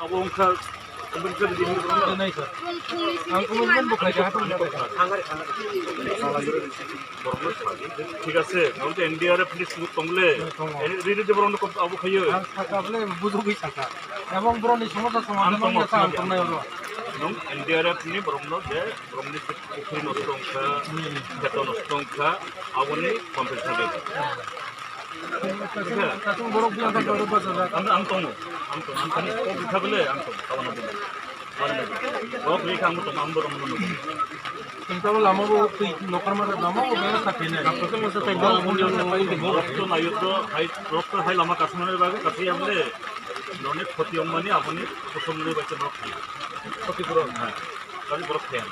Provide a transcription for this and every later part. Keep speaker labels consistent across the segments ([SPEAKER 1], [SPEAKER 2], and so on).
[SPEAKER 1] Na
[SPEAKER 2] ঠিক আছে নলতে এনডিআরএফ পুলিশ তংলে রিডিতে বরং আবু খাইয়ে
[SPEAKER 1] ang saka bale এবং ব্রনি সমস্যা সমাধান
[SPEAKER 2] Antong
[SPEAKER 1] নিয়ে
[SPEAKER 2] maksudnya.
[SPEAKER 1] antong na yun
[SPEAKER 2] নং এনডিআরএফ নি বরং যে বরং পুকুরি নষ্ট অংশা ক্ষেত নষ্ট অংশা আবনি কম্পেনসেশন দেবে রক্ত রক্ত অনেক ক্ষতি অম্বানি আপনি পছন্দের বাচ্চা বরফ ক্ষতিপূরণ হ্যাঁ কাজে বরফ খেয়ে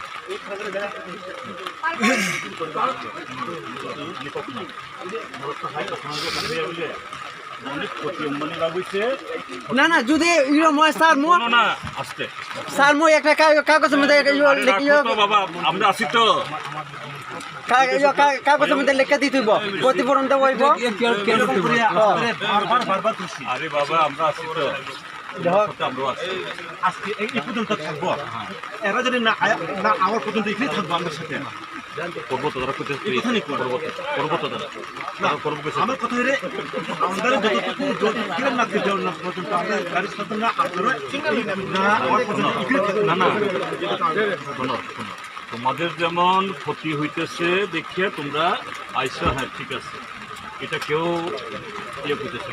[SPEAKER 2] ক্ষতি অম্বানি বাগুইছে
[SPEAKER 3] না না যদি ইয়ে মই স্যার
[SPEAKER 2] শোনো না আসতে।
[SPEAKER 3] স্যার মই একটা কা- কাগজের মধ্যে
[SPEAKER 2] বাবা আমরা আছি তো।
[SPEAKER 3] কা- কা- কাগজের মধ্যে লিখে দিতে হইব ক্ষতিপূরণ দেওয়া হইব।
[SPEAKER 4] বারবার বারবার করছি।
[SPEAKER 2] আরে বাবা আমরা আছি তো।
[SPEAKER 4] আজকে এই এই পর্যন্ত থাকব। এরা যদি না আমার পর্যন্ত এখানে থাকব আমার সাথে।
[SPEAKER 2] করব তো তারা করতে
[SPEAKER 4] করব।
[SPEAKER 2] করব তো তারা তারা করব
[SPEAKER 4] আমার কথা হলে আমাদের যতটুকু কিরম লাগছে দেওয়ার না পর্যন্ত সাথে না আপনারা না আমার পর্যন্ত
[SPEAKER 2] না না শোনো শোনো তোমাদের যেমন ক্ষতি হইতেছে দেখিয়ে তোমরা আইসা হ্যাঁ ঠিক আছে এটা কেউ ইয়ে করতেছে।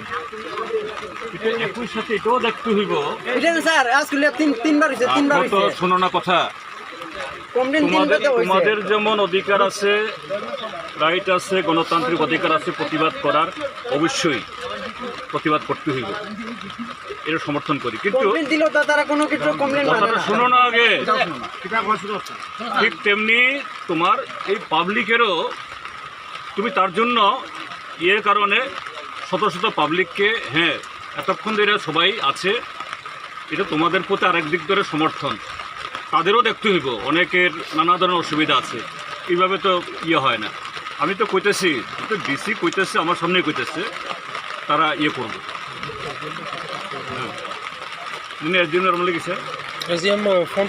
[SPEAKER 2] এটা একই সাথে এটাও দেখতে হইব
[SPEAKER 3] স্যার আজকে তিন তিনবার তিনবার
[SPEAKER 2] তো শোনো না কথা তোমাদের তোমাদের যেমন অধিকার আছে রাইট আছে গণতান্ত্রিক অধিকার আছে প্রতিবাদ করার অবশ্যই প্রতিবাদ করতে হইব। এটা সমর্থন করি। কিন্তু শোনো না আগে। ঠিক তেমনি তোমার এই পাবলিকেরও তুমি তার জন্য ইয়ের কারণে শত শত পাবলিককে হ্যাঁ এতক্ষণ ধরে সবাই আছে। এটা তোমাদের প্রতি আরেক দিক ধরে সমর্থন। তাদেরও দেখতে হইব। অনেকের নানা ধরনের অসুবিধা আছে। এইভাবে তো ইয়ে হয় না। আমি তো কইতেছি তো ডিসি কইতেছে, আমার সামনেই কইতেছে, তারা ইয়ে করবে। হ্যাঁ। এর জন্য নর্মালি গেছে
[SPEAKER 1] এসডিএম ফোন